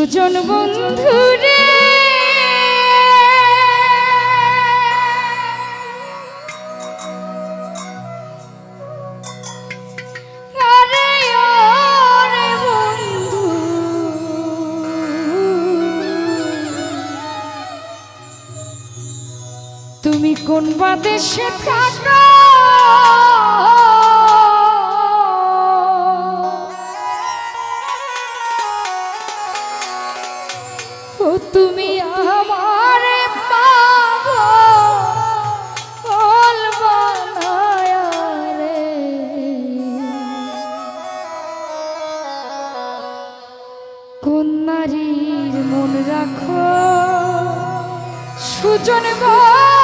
দুজন বন্ধু রে। তুমি কোন বাদেশে থাকা তুমি আমার কন্যারীর মন রাখো সুজন ভাই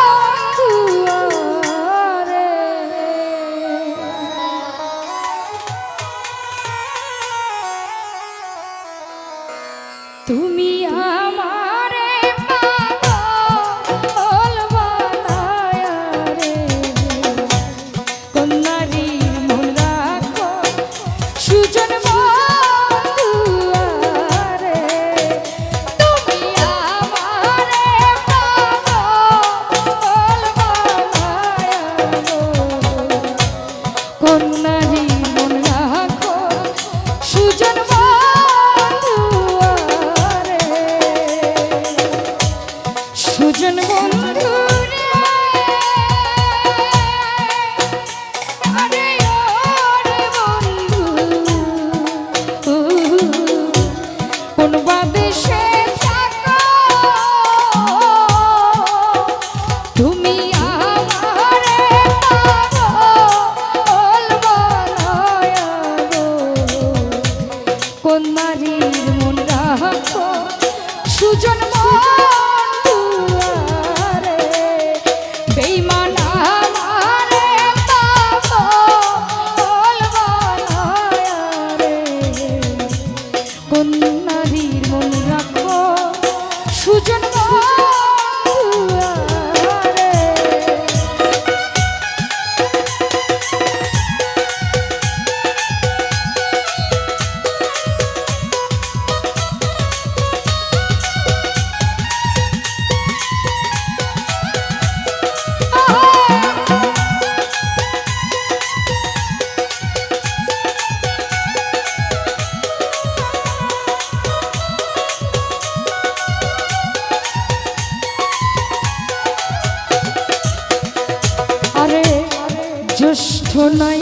জ্যৈষ্ঠ নয়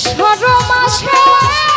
সর মাসে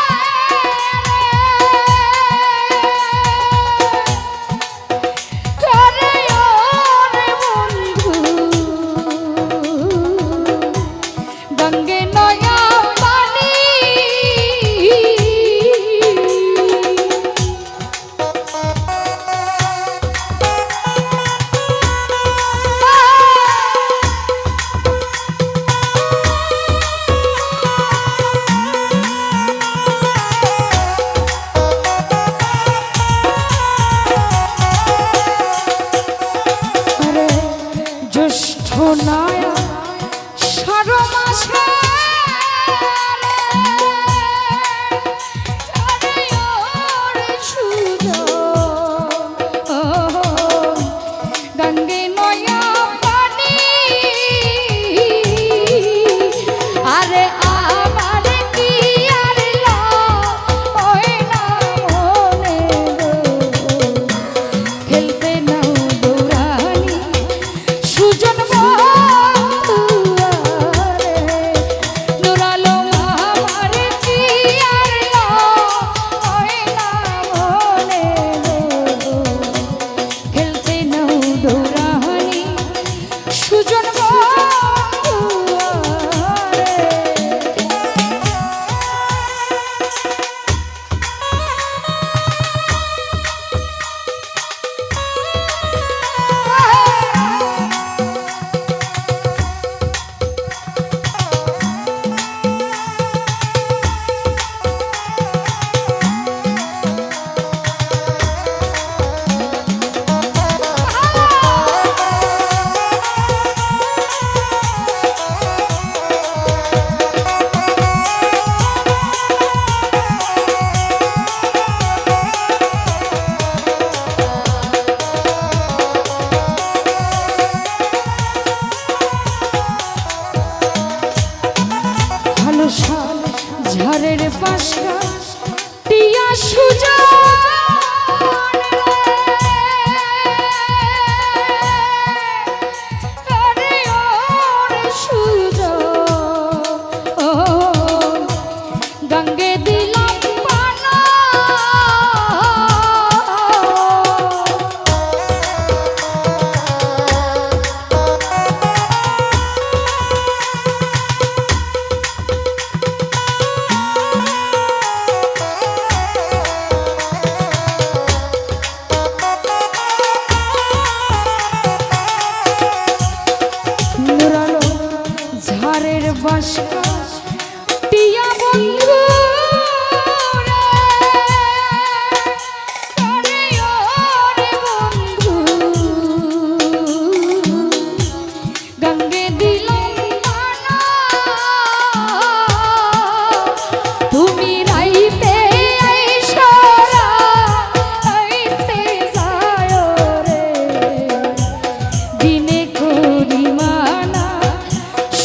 liar.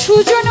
সুজন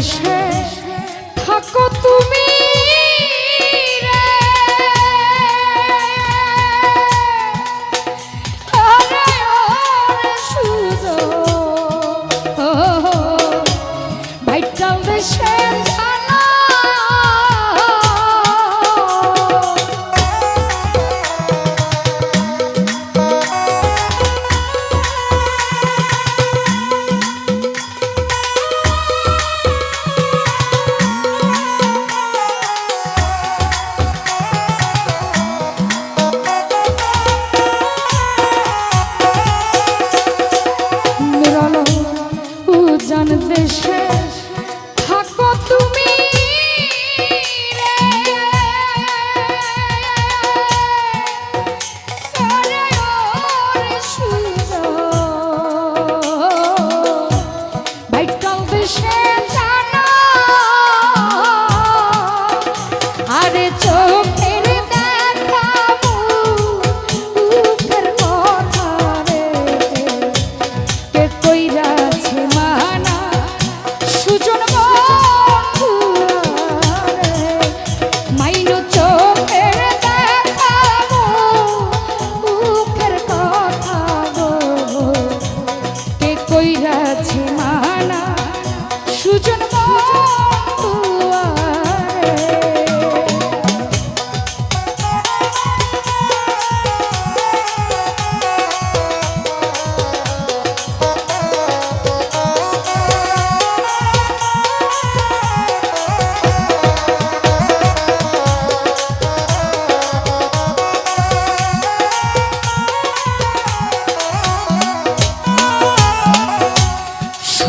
মিশে থাকো তুমি সুযোগ ভাইটাল দেশে